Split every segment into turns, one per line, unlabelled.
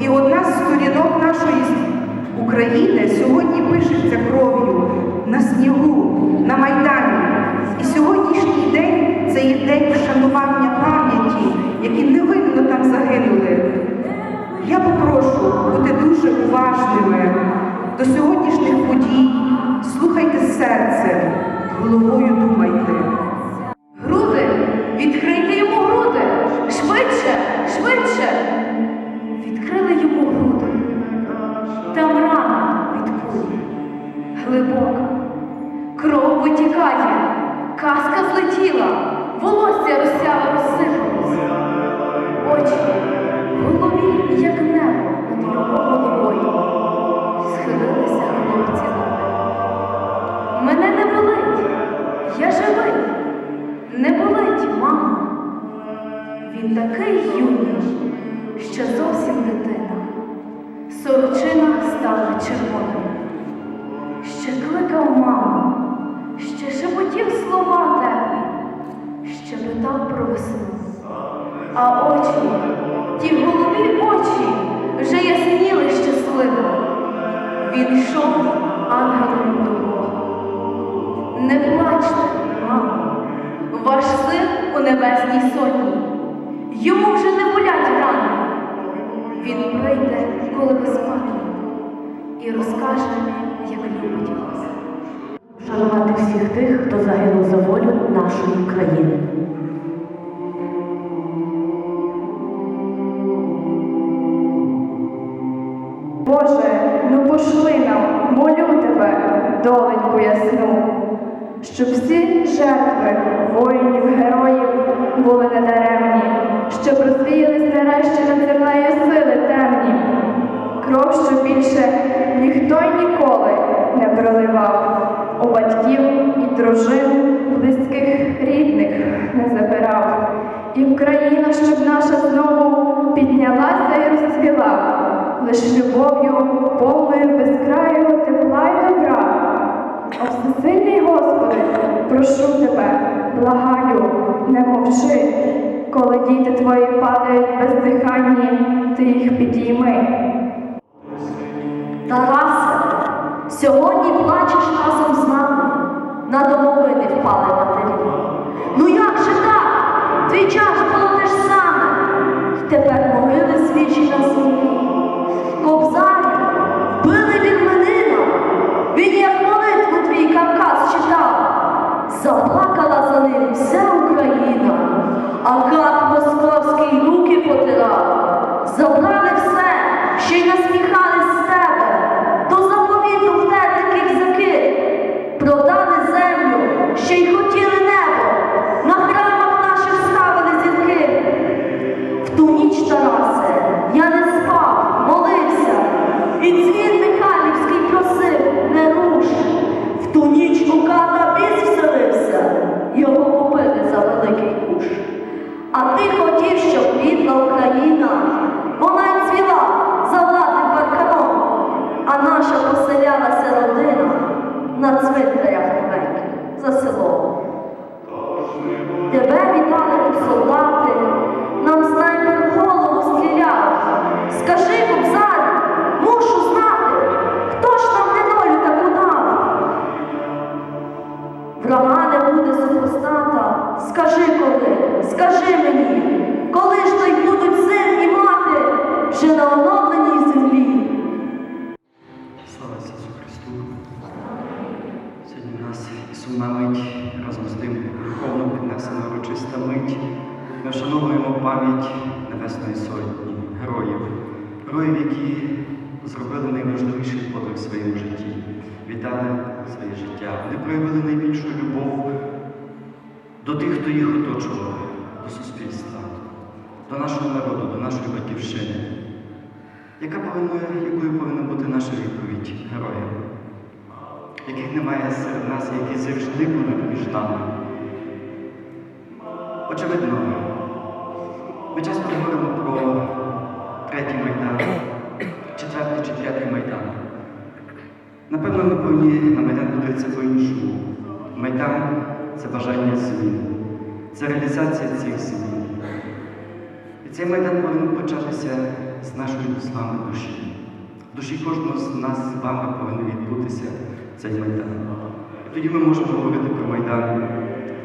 І одна з сторінок нашої України сьогодні пишеться кров'ю на снігу, на Майдані. І сьогоднішній день це є день вшанування пам'яті, які невинно там загинули. Я попрошу бути дуже уважними до сьогоднішніх подій. Слухайте серцем, головою думайте.
Сорочина стала червоною. Ще кликав маму, ще шепотів слова теплі, ще питав про весну. А очі, ті голубі очі, вже ясніли щасливо. Він йшов ангелом до Бога. Не плачте, мамо, ваш син у небесній сотні. Йому вже не болять рани. Він прийде, коли ви спати, і розкаже, як любить вас.
Шанувати всіх тих, хто загинув за волю нашої країни.
Боже, ну пошли нам, молю тебе, доленьку ясну, щоб всі жертви воїнів, героїв були недаремні, щоб розвіялись нарешті над землею сили темні. Кров, що більше ніхто й ніколи не проливав, у батьків і дружин, близьких рідних не забирав. І Україна, щоб наша знову піднялася і розцвіла, лиш любов'ю, повною безкрайого тепла й добра. О всесильний Господи, прошу тебе, благаю, не мовчи, коли діти твої падають бездиханні, ти їх підійми.
Тарасе, сьогодні плачеш разом з нами, на домовини впали матері. Ну як же так? Твій час було те ж саме. І тепер могили свіжі на землі. Кобзарі вбили вірменина. Він як молитву твій Кавказ читав. Заплакала за ним вся Україна, а гад московський руки потирав.
Небесної Сотні, героїв, героїв, які зробили найважливіший подвиг в своєму житті, віддали своє життя. Вони проявили найбільшу любов до тих, хто їх оточував, до суспільства, до нашого народу, до нашої батьківщини. Яка повинна, якою повинна бути наша відповідь героям, яких немає серед нас, які завжди будуть між нами? Очевидно, ми часто говоримо про третій майдан, четвертий чи п'ятий майдан. Напевно, ми повинні на майдан подивитися по-іншому. Майдан це бажання змін, це реалізація цих змін. І цей майдан повинен початися з нашої з вами душі. В душі кожного з нас з вами повинен відбутися цей майдан. І тоді ми можемо говорити про майдан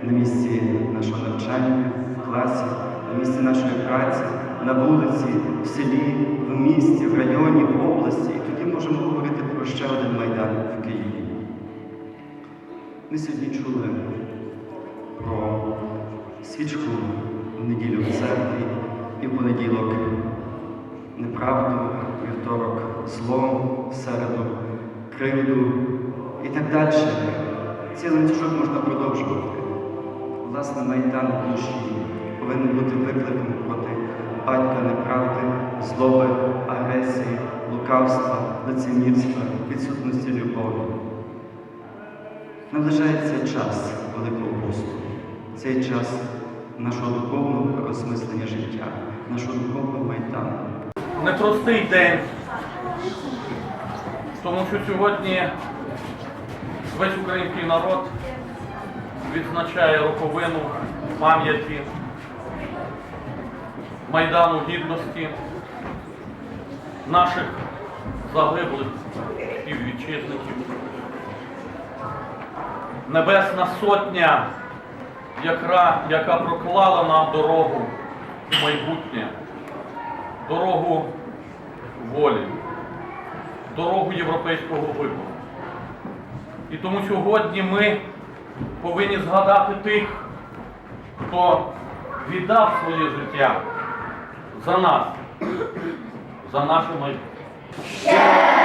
на місці нашого навчання, в класі, на місці нашої праці, на вулиці, в селі, в місті, в районі, в області. І тоді можемо говорити про ще один майдан в Києві. Ми сьогодні чули про свічку в неділю в церкві і в понеділок неправду, вівторок зло, середу, кривду і так далі. Цілий ланцюжок можна продовжувати. Власне, майдан в душі повинен бути викликом проти батька неправди, злоби, агресії, лукавства, лицемірства, відсутності любові. Наближається час Великого посту. Цей час нашого духовного розмислення життя, нашого духовного майдану.
непростий день, тому що сьогодні весь український народ відзначає роковину пам'яті Майдану Гідності, наших загиблих співвітчизників. Небесна Сотня, яка, яка проклала нам дорогу в майбутнє дорогу волі, дорогу європейського вибору. І тому сьогодні ми повинні згадати тих, хто віддав своє життя за нас, за наше майбутнє.